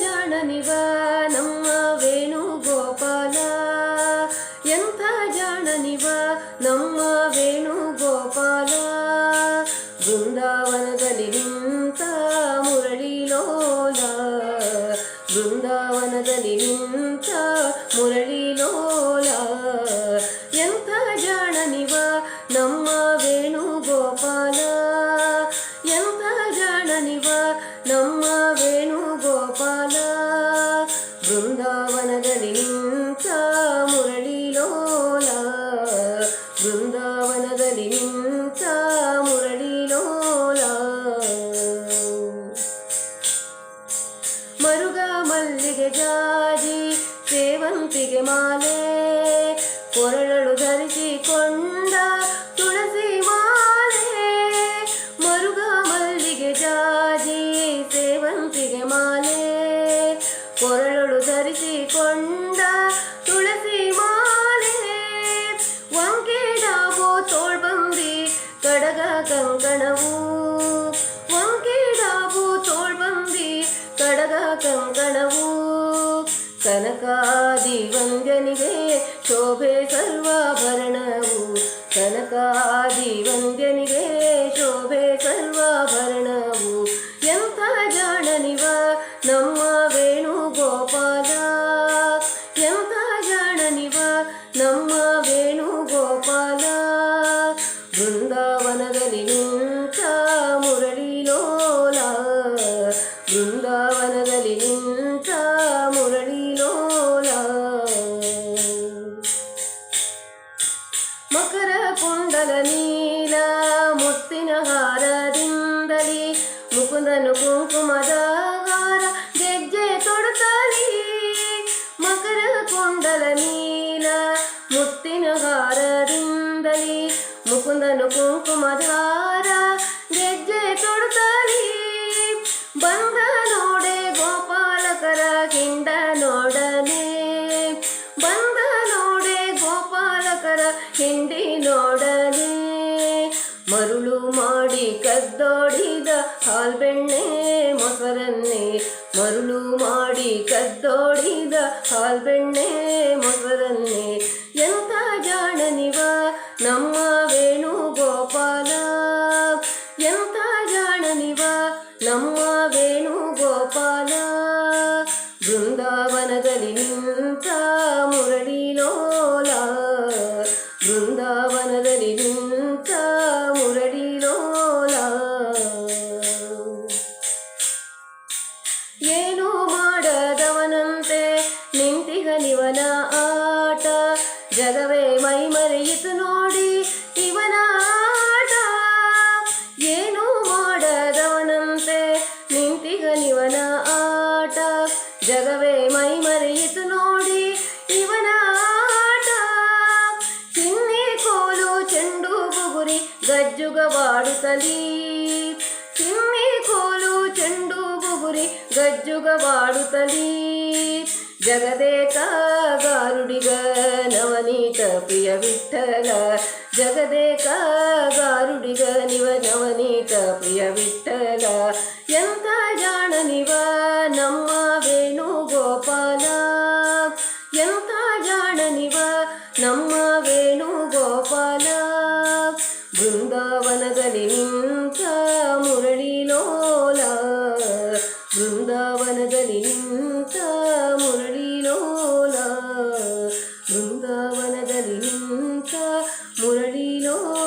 ಜಾಣನಿವ ನಮ್ಮ ವೇಣುಗೋಪಾಲ. ಎಂಥ ಜಾಣನಿವ ನಮ್ಮ ವೇಣುಗೋಪಾಲ. ಬೃಂದಾವನದಲ್ಲಿ ನಿಂತ ಮುರಳಿಲೋಲ ಬೃಂದಾವನದಲ್ಲಿ ನಿಂತ ಮುರಳಿಲೋಲ ಬೃಂದಾವನದಲ್ಲಿ ನಿಂತ ಮುರಳಿಲೋಲ. ಬೃಂದಾವನದಲ್ಲಿ ನಿಂತ ಮುರಳಿಲೋಲ. ಮರುಗ ಮಲ್ಲಿಗೆ ಜಾಜಿ ಸೇವಂತಿಗೆ ಮಾಲೆ ಕನಕಾದಿ ವಂದ್ಯನಿಗೆ ಶೋಭೆ ಸರ್ವಾಭರಣವು. ಕನಕಾದಿ ವಂದ್ಯನಿಗೆ ಶೋಭೆ ಸರ್ವಾಭರಣವು. ಎಂಥ ಜಾಣನಿವ ನಮ್ಮ ವೇಣುಗೋಪಾಲ. ಎಂಥ ಜಾಣನಿವ ನಮ್ಮ ಮಕರ ಕುಂಡಲ ನೀಲ, ಮುತ್ತಿನ ಹಾರದಿಂದಲಿ ಮುಕುಂದನು ಕುಂಕುಮದ ಹಾರ ಗೆಜ್ಜೆ ತೊಡುತ್ತಲಿ. ಮಕರ ಕುಂಡಲ ನೀಲ, ಮುತ್ತಿನ ಹಾರದಿಂದಲಿ ಮುಕುಂದನು ಕುಂಕುಮದ ಮರುಳು ಮಾಡಿ ಕದ್ದೋಡಿದ ಹಾಲ್ಬೆಣ್ಣೆ ಮೊಸರನ್ನೇ. ಮರುಳು ಮಾಡಿ ಕದ್ದೋಡಿದ ಹಾಲ್ಬೆಣ್ಣೆ ಮೊಸರನ್ನೇ. ಎಂಥ ಜಾಣನಿವ ನಮ್ಮ ವೇಣುಗೋಪಾಲ? ಎಂಥ ಜಾಣನಿವ ನಮ್ಮ ವೇಣುಗೋಪಾಲ? ಬೃಂದಾವನದಲ್ಲಿ ನಿಂತ ಮುರಳಿಲೋಲ ಬೃಂದಾವನದಲ್ಲಿ ನಿಂತಿಗನಿವನ ಆಟ ಜಗವೇ ಮೈ ಮರೆಯಿತು ನೋಡಿ ಇವನ ಆಟ ಏನು ಮಾಡದವನಂತೆ ನಿಂತಿಗನಿವನ ಆಟ ಜಗವೇ ಮೈ ಮರೆಯಿತು ನೋಡಿ ಇವನ ಆಟ ಚಿನ್ನೆ ಕೋಲು ಚೆಂಡು ಬುಗುರಿ ಗಜ್ಜುಗವಾಡುತ್ತಲೀ ಚಿನ್ನೆ ಕೋಲು ಚೆಂಡು ಬುಗುರಿ ಗಜ್ಜುಗವಾಡುತ್ತಲೀ ಜಗದೇಕ ಗಾರುಡಿಗ ನವನೀತ ಪ್ರಿಯ ವಿಠಲ ಜಗದೇಕ ಗಾರುಡಿಗ ನಿವ ನವನೀತ ಪ್ರಿಯ ವಿಠಲ ಎಂತ ಜಾಣ ನಿವ ನಮ್ಮ ವೇಣುಗೋಪಾಲ. ಜಾಣ ನಿವ ನಮ್ಮ ವೇಣುಗೋಪಾಲ ಮುರಳಿಲೋಲ ಬೃಂದಾವನದಲ್ಲಿ ನಿಂತ ಮುರಳಿಲೋಲ